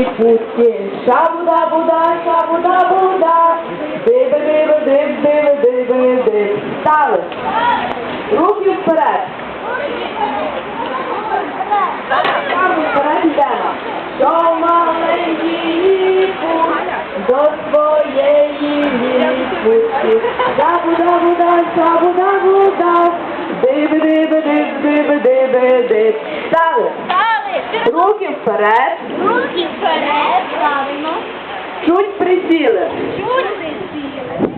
Путки, шабуда-буда, шабуда-буда, диби-диби-диб-диби-диби-диб. Стали. Руки вперед. Руки вперед йдемо. Що маленький до своєї путки. Шабуда-буда, шабуда-буда, диби-диби-диб-диби-диби-диб. Стали. Руки вперед. Руки вперед, правильно. Чуть присіли. Чуть присіли.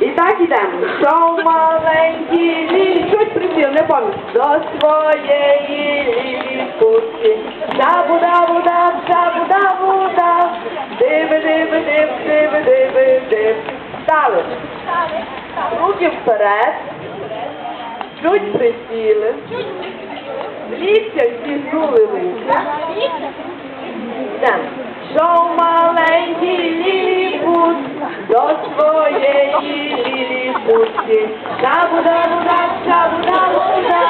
І так ідемо. Що маленькі лілі, чуть присіли, не пам'ятаю. До своєї лілі куртки. Шабуда, буда, шабуда, буда. Диви, диви, див, диви, диви, див. Стали. Руки вперед. Чуть присіли. Ліктя зігнули руки. Йдемо. Що маленький ліліпут до своєї ліліпутки. Шабуда-буда, шабуда-буда,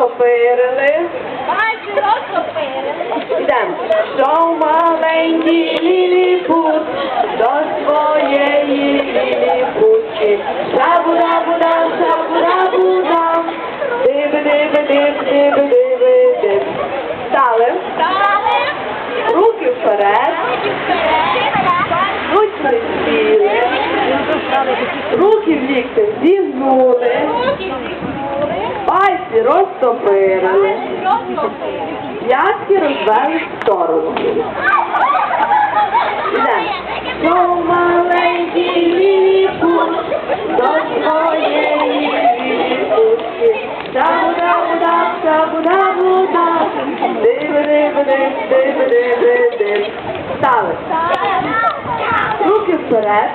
розтопирили. Пальці розтопили. Ідемо. Що маленький ліліпут до своєї ліліпутки. Шабуда-буда, шабуда-буда. Диви, диви, диви, диви, диви, диви. Стали. Стали. Руки вперед. Руки вперед. Руки присіли. Руки в лікти зігнули. Розтопирили. П'ятки розвели в сторону. Ідемо. Що маленький ліпут до своєї ліпутки. Шабуда-буда, шабуда-буда. Диви-диви-див, диви-диви-див. Стали. Руки вперед.